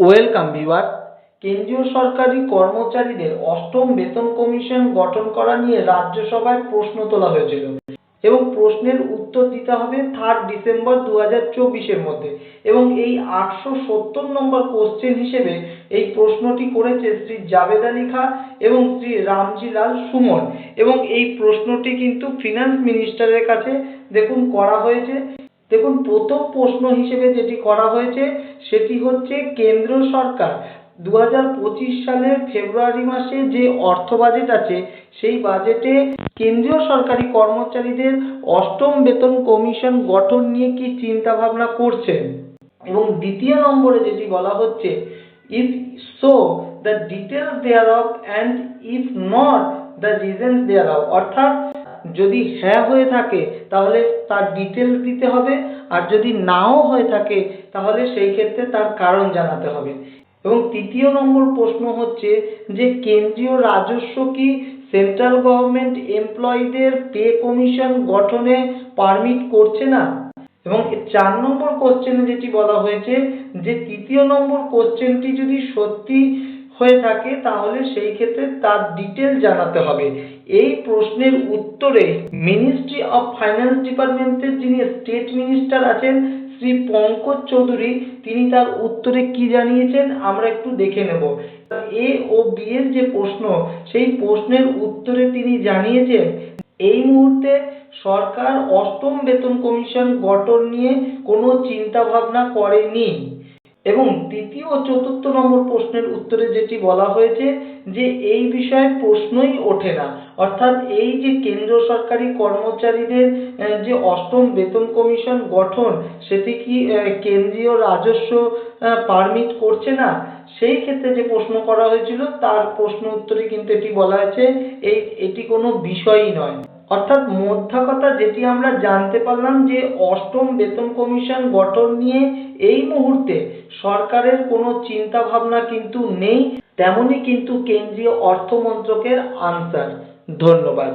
Welcome viewer কেন্দ্রীয় সরকারি কর্মচারীদের অষ্টম বেতন কমিশন গঠন করা নিয়ে রাজ্যসভায় প্রশ্ন তোলা হয়েছিল এবং প্রশ্নের উত্তর দিতে হবে থার্ড ডিসেম্বর দু হাজার চব্বিশের মধ্যে এবং এই আটশো সত্তর নম্বর কোশ্চেন হিসেবে এই প্রশ্নটি করেছে শ্রী জাবেদ আলী খাঁ এবং শ্রী রামজি লাল সুমন এবং এই প্রশ্নটি কিন্তু ফিনান্স মিনিস্টারের কাছে দেখুন করা হয়েছে। দেখুন, প্রথম প্রশ্ন হিসেবে যেটি করা হয়েছে, সেটি হচ্ছে কেন্দ্র সরকার দু হাজার পঁচিশ সালের ফেব্রুয়ারি মাসে যে অর্থ বাজেট আছে, সেই বাজেটে কেন্দ্রীয় সরকারি কর্মচারীদের অষ্টম বেতন কমিশন গঠন নিয়ে কি চিন্তা ভাবনা করছেন? এবং দ্বিতীয় নম্বরে যেটি বলা হচ্ছে if so the details thereof and if not the reasons thereof অর্থাৎ যদি হ্যাঁ হয়ে থাকে, তাহলে তার ডিটেলস দিতে হবে। আর যদি নাও হয়ে থাকে, তাহলে সেই ক্ষেত্রে তার কারণ জানাতে হবে। এবং তৃতীয় নম্বর প্রশ্ন হচ্ছে যে, কেন্দ্রীয় রাজস্ব কি সেন্ট্রাল গভর্নমেন্ট এমপ্লয়ীদের পে কমিশন গঠনে পারমিট করছে না? এবং চার নম্বর কোশ্চেনে যেটি বলা হয়েছে যে, তৃতীয় নম্বর কোশ্চেনটি যদি সত্যি হয়ে থাকে, তাহলে সেই ক্ষেত্রে তার ডিটেল জানাতে হবে। এই প্রশ্নের উত্তরে মিনিস্ট্রি অফ ফাইন্যান্স ডিপার্টমেন্টের যিনি স্টেট মিনিস্টার আছেন, শ্রী পঙ্কজ চৌধুরী, তিনি তার উত্তরে কি জানিয়েছেন আমরা একটু দেখে নেব। এ ও বি এর যে প্রশ্ন, সেই প্রশ্নের উত্তরে তিনি জানিয়েছেন, এই মুহূর্তে সরকার অষ্টম বেতন কমিশন গঠন নিয়ে কোনো চিন্তা ভাবনা করেনি। এবং তৃতীয় ও চতুর্থ নম্বর প্রশ্নের উত্তরে যেটি বলা হয়েছে যে এই বিষয়ে প্রশ্নই ওঠে না। অর্থাৎ এই যে কেন্দ্র সরকারি কর্মচারীদের যে অষ্টম বেতন কমিশন গঠন, সেটি কি কেন্দ্রীয় রাজস্ব পারমিট করছে না? সেই ক্ষেত্রে যে প্রশ্ন করা হয়েছিল, তার প্রশ্ন উত্তরে কিন্তু এটি বলা হয়েছে, এই, এটি কোনো বিষয়ই নয়। অর্থাৎ মোদ্দা কথা যেটি আমরা জানতে পারলাম যে অষ্টম বেতন কমিশন গঠন নিয়ে এই মুহূর্তে সরকারের কোনো চিন্তা ভাবনা কিন্তু নেই তেমনই কিন্তু কেন্দ্রীয় অর্থমন্ত্রকের আনসার ধন্যবাদ।